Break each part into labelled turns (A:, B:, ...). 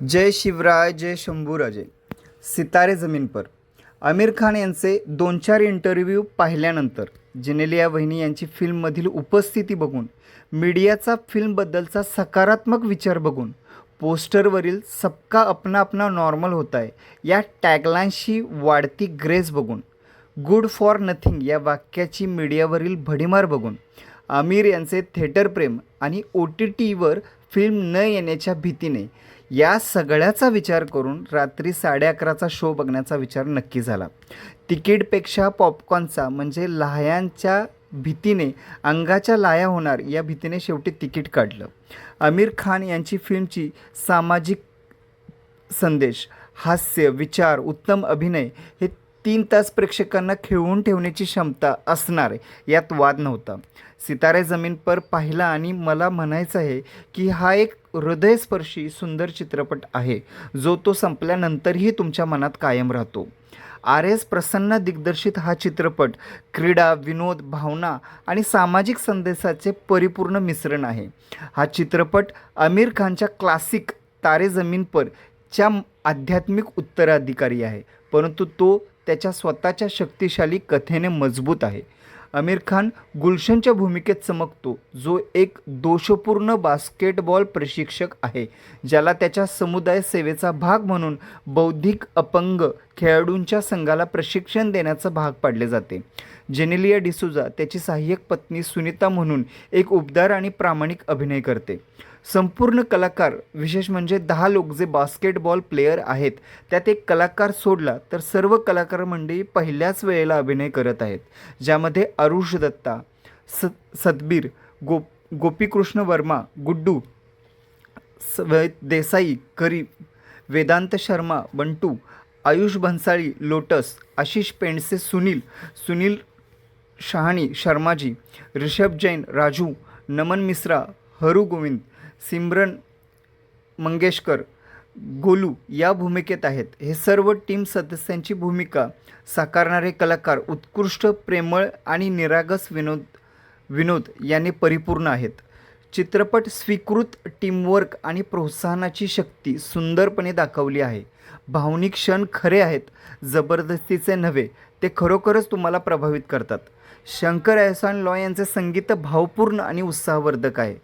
A: जय शिवराय जय शंभूराजे सितारे जमीन पर. आमिर खान यांचे दोन चार इंटरव्ह्यू पाहिल्यानंतर जेनेलिया वहिनी यांची फिल्ममधील उपस्थिती बघून मीडियाचा फिल्मबद्दलचा सकारात्मक विचार बघून पोस्टरवरील सबका अपना अपना नॉर्मल होता आहे या टॅगलाईनशी वाढती ग्रेस बघून गुड फॉर नथिंग या वाक्याची मीडियावरील भडीमार बघून आमिर यांचे थेटरप्रेम आणि ओ टी टीवर फिल्म न येण्याच्या भीतीने या सगळ्याचा विचार करून रात्री साडे अकराचा शो बघण्याचा विचार नक्की झाला. तिकीटपेक्षा पॉपकॉर्नचा म्हणजे लाह्यांच्या भीतीने अंगाच्या लाया होणार या भीतीने शेवटी तिकीट काढलं. आमिर खान यांची फिल्मची सामाजिक संदेश हास्य विचार उत्तम अभिनय हे तीन तास प्रेक्षकांना खिळवून ठेवण्याची क्षमता असणार आहे. यात वाद नव्हता. सितारे जमीन पर पाहिला आणि मला म्हणायचं आहे की हा एक हृदयस्पर्शी सुंदर चित्रपट आहे. जो तो संपल्यानंतरही तुमच्या मनात कायम राहतो. आर एस प्रसन्न दिग्दर्शित हा चित्रपट क्रीडा विनोद भावना आणि सामाजिक संदेशाचे परिपूर्ण मिश्रण आहे. हा चित्रपट आमिर खानच्या क्लासिक तारे जमीन पर च्या आध्यात्मिक उत्तराधिकारी आहे. परंतु तो त्याच्या स्वतःच्या शक्तिशाली कथेने मजबूत आहे. आमिर खान गुलशनच्या भूमिकेत चमकतो जो एक दोषपूर्ण बास्केटबॉल प्रशिक्षक आहे ज्याला त्याच्या समुदाय सेवेचा भाग म्हणून बौद्धिक अपंग खेळाडूंच्या संघाला प्रशिक्षण देण्याचं भाग पाडले जाते. जेनेलिया डिसुजा त्याची सहाय्यक पत्नी सुनीता म्हणून एक उबदार आणि प्रामाणिक अभिनय करते. संपूर्ण कलाकार विशेष म्हणजे दहा लोक जे बास्केटबॉल प्लेयर आहेत त्यात एक कलाकार सोडला तर सर्व कलाकार मंडळी पहिल्याच वेळेला अभिनय करत आहेत ज्यामध्ये अरुष दत्ता स सदबीर गो गोपीकृष्ण वर्मा गुड्डू स देसाई करी वेदांत शर्मा बंटू आयुष भन्साळी लोटस आशिष पेंडसे सुनील सुनील शहाणी शर्माजी ऋषभ जैन राजू नमन मिश्रा हरू गोविंद सिमरन मंगेशकर गोलू या भूमिकेत आहेत. हे सर्व टीम सदस्यांची भूमिका साकारणारे कलाकार उत्कृष्ट प्रेमळ आणि निरागस विनोद विनोद याने परिपूर्ण आहेत. चित्रपट स्वीकृत टीमवर्क आणि प्रोत्साहनाची शक्ती सुंदरपणे दाखवली आहे. भावनिक क्षण खरे आहेत जबरदस्तीचे नव्हे ते खरोखरच तुम्हाला प्रभावित करतात. शंकर एहसान लॉ यांचे संगीत भावपूर्ण आणि उत्साहवर्धक आहे.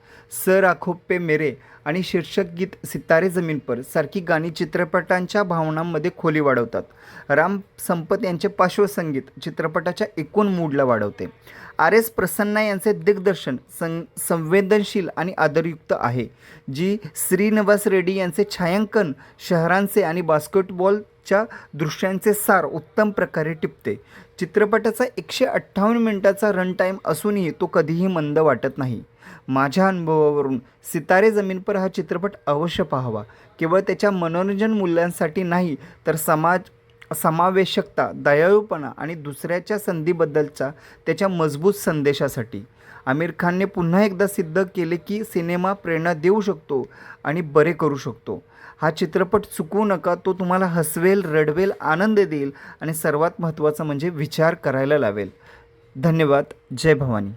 A: सर आखोप्पे मेरे आणि शीर्षक गीत सितारे जमीन पर सारखी गाणी चित्रपटांच्या भावनांमध्ये खोली वाढवतात. राम संपत यांचे पार्श्वसंगीत चित्रपटाच्या एकूण मूडला वाढवते. आर एस प्रसन्ना यांचे दिग्दर्शन सं संवेदनशील आणि आदरयुक्त आहे जी श्रीनिवास रेड्डी यांचे छायांकन शहरांचे आणि बास्केटबॉलच्या दृश्यांचे सार उत्तम प्रकारे टिपते. चित्रपटाचा एकशे अठ्ठावन्न मिनिटाचा रन टाईम असूनही तो कधीही मंद वाटत नाही. माझ्या अनुभवावरून सितारे जमीन पर हा चित्रपट अवश्य पाहावा. केवळ त्याच्या मनोरंजन मूल्यांसाठी नाही तर समाज समावेशकता दयाळूपणा आणि दुसऱ्याच्या संधीबद्दलचा त्याच्या मजबूत संदेशासाठी. आमिर खानने पुन्हा एकदा सिद्ध केले की सिनेमा प्रेरणा देऊ शकतो आणि बरे करू शकतो. हा चित्रपट चुकवू नका तो तुम्हाला हसवेल रडवेल आनंद देईल आणि सर्वात महत्त्वाचं म्हणजे विचार करायला लावेल. धन्यवाद. जय भवानी.